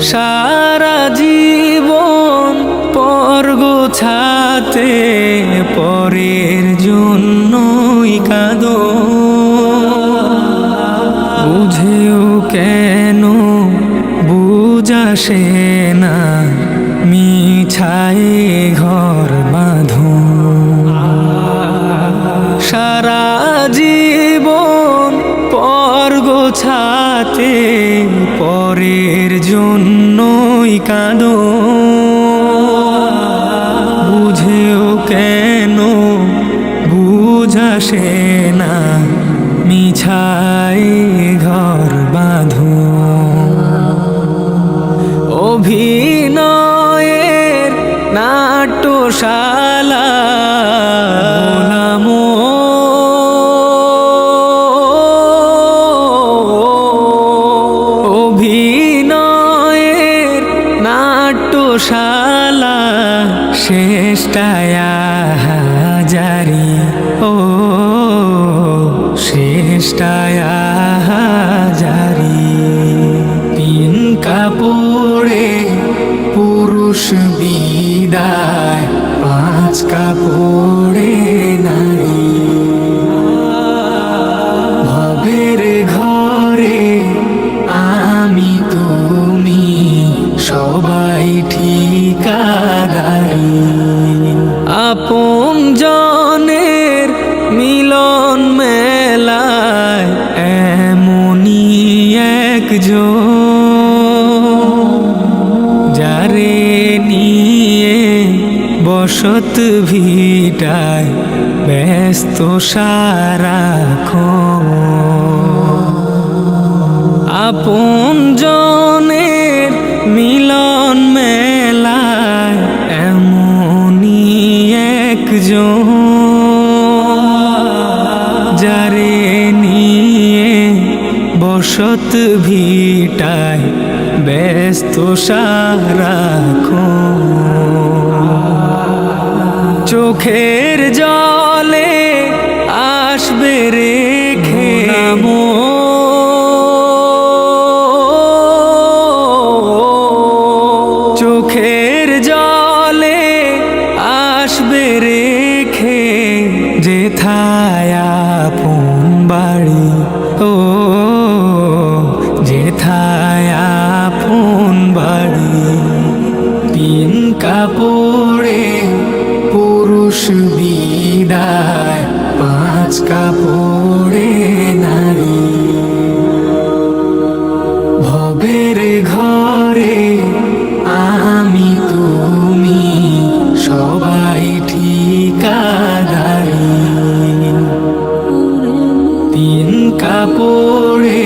সারা জীবন পর গোছাতে পরের জন্যই কাঁদো। বুঝেও কেন বুঝাসে না মিছায় ঘর। পর গোছাতে পরের জন্যই কাঁদো। বুঝেও কেন বুঝাসে না মিছাই ঘর বাঁধো। অভিনয়ের নাট্যশালা নাট্যশালা শেষটায়া হাজারি। ও শেষটায়া হাজারি। তিন কাপড়ে পুরুষ বিদায় পাঁচ কাপড়ে নিয়ে বসত ভিটায় ব্যস্ত সারাক্ষণ। আপন জনের মিলন মেলায় এমনই একজন, যারে নিয়ে বসত ভিটায় ব্যস্ত সারাক্ষণ চোখের জলে আসবে রেখে নামো। চোখের জলে আসবে রেখে যেথায় বিদায়, পাঁচ কাপড়ে নারী। ভবের ঘরে আমি তুমি, সবাই ঠিকাদারি। তিন কাপড়ে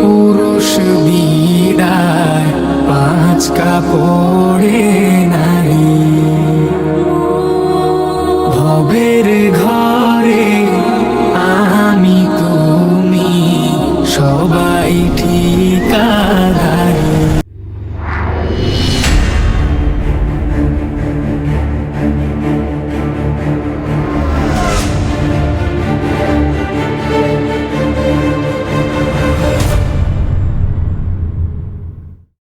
পুরুষ বিদায়, পাঁচ কাপড় সবাই ঠিকানা